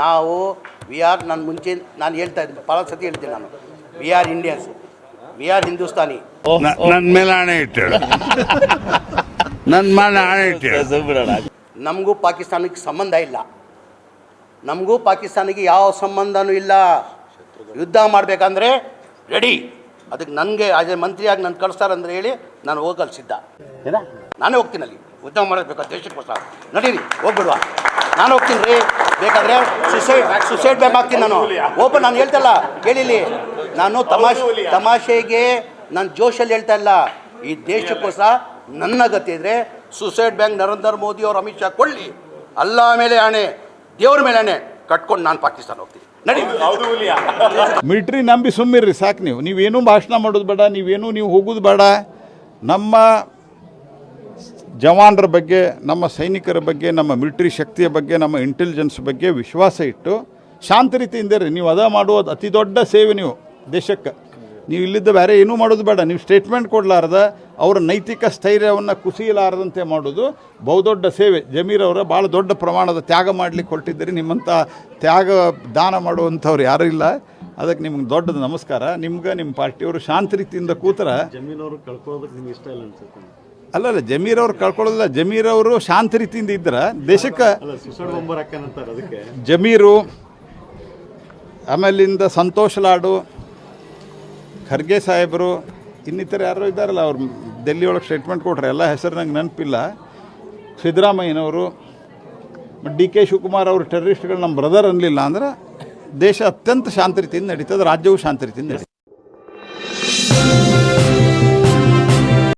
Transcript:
ನಾವು we are ನಾನು ಮುಂಚೆ ನಾನು ಹೇಳ್ತಾ ಇದ್ದೆ ಭಾಳ ಸತಿ ಹೇಳ್ತೀನಿ ನಾನು. We are Indians we are Hindustani. ನನ್ನ ಮೇಲೆ ಹಣೆ ನನ್ನ ಮೇಲೆ ಹಣೆ ನಮಗೂ ಪಾಕಿಸ್ತಾನಕ್ಕೆ ಸಂಬಂಧ ಇಲ್ಲ. ನಮಗೂ ಪಾಕಿಸ್ತಾನಕ್ಕೆ ಯಾವ ಸಂಬಂಧನೂ ಇಲ್ಲ. ಯುದ್ಧ ಮಾಡಬೇಕಂದ್ರೆ ರೆಡಿ ಅದಕ್ಕೆ ನನಗೆ ಆಜ್ ಎ ಮಂತ್ರಿಯಾಗಿ ನಾನು ಕಳಿಸ್ತಾರಂದ್ರೆ ಹೇಳಿ ನಾನು ಹೋಗಲು ಸಿದ್ಧ. ಏನ? ನಾನೇ ಹೋಗ್ತೀನಿ ಅಲ್ಲಿ. ಯುದ್ಧ ಮಾಡಬೇಕು ದೇಶಕ್ಕೋಸ್ಕರ. ನಡೀರಿ ಹೋಗ್ಬಿಡುವ. ನಾನು ಹೋಗ್ತೀನಿ ರೀ. ಬೇಕಾದ್ರೆ ಸುಸೈಡ್ ಸುಸೈಡ್ ಬ್ಯಾಂಕ್ ಹಾಕ್ತೀನಿ ನಾನು. ಓಪನ್ ನಾನು ಹೇಳ್ತಲ್ಲ ಕೇಳಿಲಿ. ನಾನು ತಮಾಷೆ ತಮಾಷೆಗೆ ನಾನು ಜೋಶಲ್ಲಿ ಹೇಳ್ತಾ ಇಲ್ಲ. ಈ ದೇಶಕ್ಕೋಸ್ಕರ ನನ್ನ ಗತಿ ಇದ್ರೆ ಸುಸೈಡ್ ಬ್ಯಾಂಕ್ ನರೇಂದ್ರ ಮೋದಿ ಅವರು ಅಮಿತ್ ಶಾ ಕೊಳ್ಳಿ ಅಲ್ಲ ಮೇಲೆ ಆಣೆ ದೇವ್ರ ಮೇಲೆ ಆಣೆ ಕಟ್ಕೊಂಡು ನಾನು ಪಾಕಿಸ್ತಾನ ಹೋಗ್ತೀನಿ. ನಡಿ. ಮಿಲ್ಟ್ರಿ ನಂಬಿ ಸುಮ್ಮಿರ್ರಿ ಸಾಕು ನೀವು. ನೀವೇನು ಭಾಷಣ ಮಾಡೋದು ಬೇಡ ನೀವೇನು ನೀವು ಹೋಗೋದು ಬೇಡ. ನಮ್ಮ ಜವಾನರ ಬಗ್ಗೆ, ನಮ್ಮ ಸೈನಿಕರ ಬಗ್ಗೆ, ನಮ್ಮ ಮಿಲಿಟ್ರಿ ಶಕ್ತಿಯ ಬಗ್ಗೆ, ನಮ್ಮ ಇಂಟೆಲಿಜೆನ್ಸ್ ಬಗ್ಗೆ ವಿಶ್ವಾಸ ಇಟ್ಟು, ಶಾಂತ ರೀತಿಯಿಂದ ರೀ, ನೀವು ಅದ ಮಾಡುವುದು ಅತಿ ದೊಡ್ಡ ಸೇವೆ ನೀವು ದೇಶಕ್ಕೆ. ನೀವು ಇಲ್ಲಿದ್ದ ಬೇರೆ ಏನೂ ಮಾಡೋದು ಬೇಡ, ನೀವು ಸ್ಟೇಟ್ಮೆಂಟ್ ಕೊಡಲಾರ್ದ, ಅವರ ನೈತಿಕ ಸ್ಥೈರ್ಯವನ್ನು ಕುಸಿಯಲಾರದಂತೆ ಮಾಡೋದು ಬಹುದೊಡ್ಡ ಸೇವೆ. ಜಮೀರ್ ಅವರ ಭಾಳ ದೊಡ್ಡ ಪ್ರಮಾಣದ ತ್ಯಾಗ ಮಾಡಲಿಕ್ಕೆ ಹೊರಟಿದ್ದೀರಿ ನಿಮ್ಮಂಥ ತ್ಯಾಗ, ದಾನ ಮಾಡುವಂಥವ್ರು ಯಾರೂ ಇಲ್ಲ. ಅದಕ್ಕೆ ನಿಮ್ಗೆ ದೊಡ್ಡದು ನಮಸ್ಕಾರ. ನಿಮ್ಗೆ, ನಿಮ್ಮ ಪಾರ್ಟಿಯವರು ಶಾಂತ ರೀತಿಯಿಂದ ಕೂತರ ಜಮೀನವರು ಕಳ್ಕೊಳ್ಳೋದಕ್ಕೆ ನಿಮ್ಗೆ ಇಷ್ಟ ಇಲ್ಲ ಅನ್ಸುತ್ತೆ. ಅಲ್ಲಲ್ಲ ಜಮೀರ್ ಅವ್ರು ಕಳ್ಕೊಳ್ಳೋದಿಲ್ಲ. ಜಮೀರ್ ಅವರು ಶಾಂತ ರೀತಿಯಿಂದ ಇದ್ರ. ದೇಶಕ್ಕೆ ಜಮೀರು ಆಮೇಲಿಂದ ಸಂತೋಷ್ ಲಾಡು ಖರ್ಗೆ ಸಾಹೇಬರು ಇನ್ನಿತರ ಯಾರೋ ಇದ್ದಾರಲ್ಲ ಅವ್ರು ಡೆಲ್ಲಿ ಒಳಗೆ ಸ್ಟೇಟ್ಮೆಂಟ್ ಕೊಟ್ರೆ ಎಲ್ಲ ಹೆಸರು ನಂಗೆ ನೆನಪಿಲ್ಲ. ಸಿದ್ದರಾಮಯ್ಯನವರು ಡಿ ಕೆ ಶಿವಕುಮಾರ್ ಅವರು ಟೆರರಿಸ್ಟ್ಗಳು ನಮ್ಮ ಬ್ರದರ್ ಅನ್ನಲಿಲ್ಲ ಅಂದ್ರೆ ದೇಶ ಅತ್ಯಂತ ಶಾಂತ ರೀತಿಯಿಂದ ನಡೀತದೆ ರಾಜ್ಯವು ಶಾಂತ ರೀತಿಯಿಂದ ನಡೀತದೆ.